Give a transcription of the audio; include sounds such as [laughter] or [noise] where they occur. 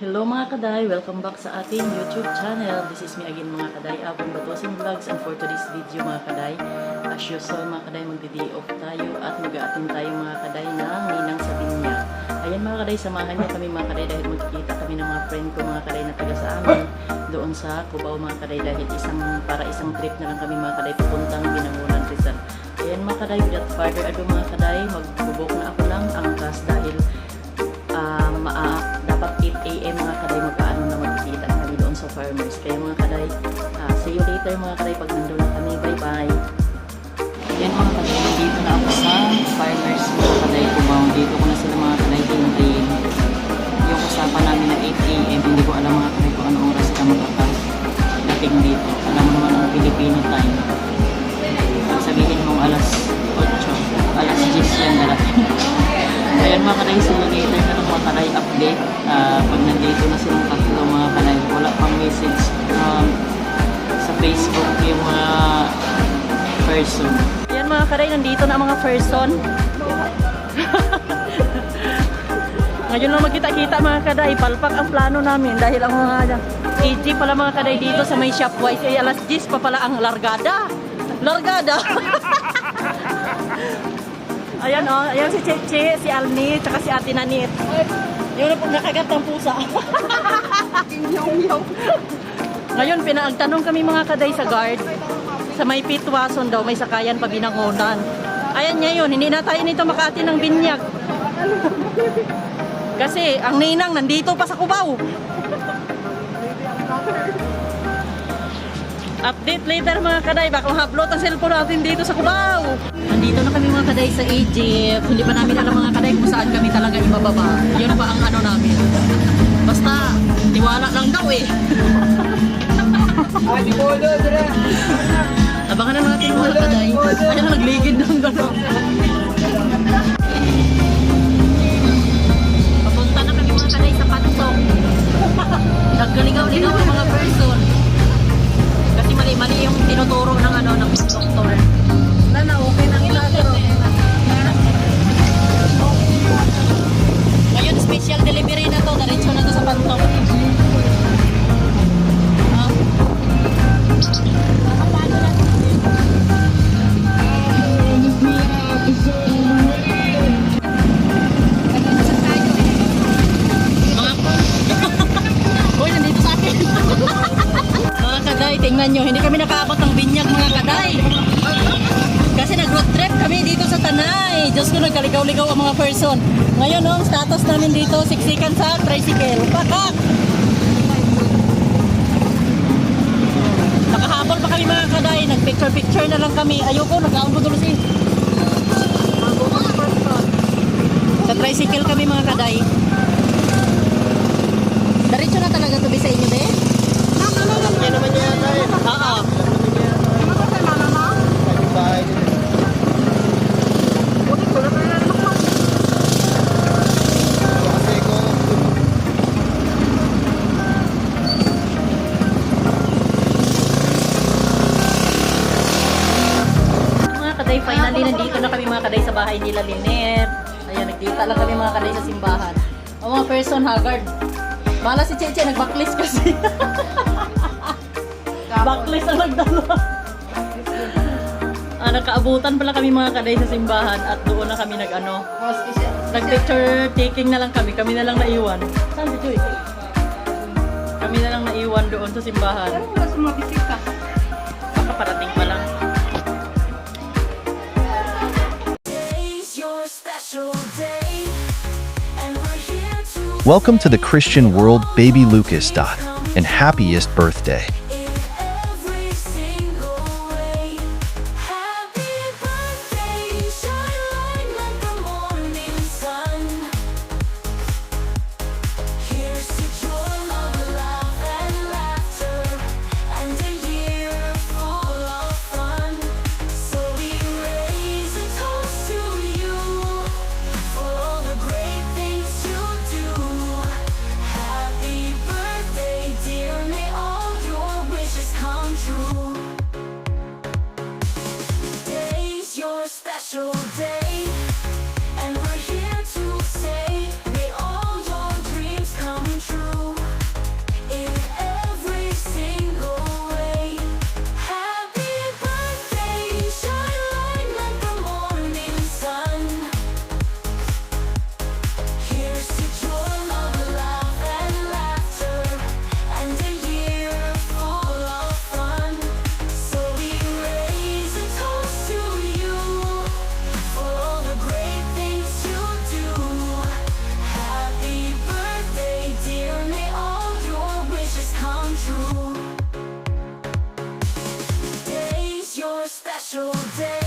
Hello mga kaday! Welcome back sa ating YouTube channel. This is me again mga kaday, Abong Batusin Vlogs and for today's video mga kaday, as usual mga kaday, magdi-day off tayo at mag-aatin tayo mga kaday ng Ninang sa Binya. Ayan mga kaday, samahan niyo kami mga kaday dahil magkikita kami ng mga friend ko mga kaday na taga sa amin doon sa Cubao mga kaday dahil isang, para isang trip na lang kami mga kaday papuntang Binangunan Rizal. Ayan mga kaday, without further ado mga kaday, magbubok naman ang Filipino time. Pag sabihin mong alas 8, alas 10 yan darating. Ayan mga kanay, simulator na ng mga kanay update. Ah, pag nandito na silang tatlo mga kanay, wala pang message um, sa Facebook yung mga person. Ayan mga kanay, nandito na mga person. Ngayon lang magkita-kita mga kaday, palpak ang plano namin dahil ang mga AG pala mga kaday dito sa may Shopwise ay alas 10 pa pala ang largada. Largada! [laughs] Ayan o, oh, ayan si Cheche, si Alni, tsaka si Ate Nanit. Yun na nakagat ng pusa. [laughs] Ngayon, pinagtanong kami mga kaday sa guard. Sa may pitwason daw, may sakayan pa binangonan. Ayan ngayon, hindi na tayo nito makati ng binyag. Kasi ang ninang nandito pa sa Cubao. Update later mga kaday, baka mahablot ang cellphone natin dito sa Cubao. Nandito na kami mga kaday sa Egypt. Hindi pa namin alam mga kaday kung saan kami talaga ibababa. Yun pa ang ano namin. Basta, tiwala lang daw eh. Abangan na natin mga kaday. Ayan, nagligid ng gano'n. Pantong. Naggaligaw-ligaw ang mga person. Kasi mali-mali yung tinuturo ng ano ng doktor. Na na okay nang ilaturo. Ngayon special delivery na to, diretso na to sa Pantong. Ah. Mga tingnan nyo. Hindi kami nakaabot ng binyag mga kaday. Kasi nag-road trip kami dito sa Tanay. Diyos ko, nagkaligaw-ligaw ang mga person. Ngayon, no, ang status namin dito, siksikan sa tricycle. Pakak! Nakahabol pa kami mga kaday. Nag-picture-picture na lang kami. Ayoko, nag-aon ko si. Sa tricycle kami mga kaday. Diretso na talaga to sa inyo, be? Yan naman niya yata eh. Oo. Bahay nila. Kasi ko, Mga finally nandito na kami mga kaday sa bahay nila Lynette. Ayan, nagkita lang kami mga kaday sa simbahan. Ang mga person, haggard. Bala si Cheche, nag-backlist kasi. backlist ang nagdala. ah, nakaabutan pala kami mga kaday sa simbahan at doon na kami nag-ano. Nag-picture taking na lang kami. Kami na lang naiwan. Saan si Joy? Kami na lang naiwan doon sa simbahan. Baka parating pa Welcome to the Christian world, baby Lucas. Dot, and happiest birthday. so dead. special day.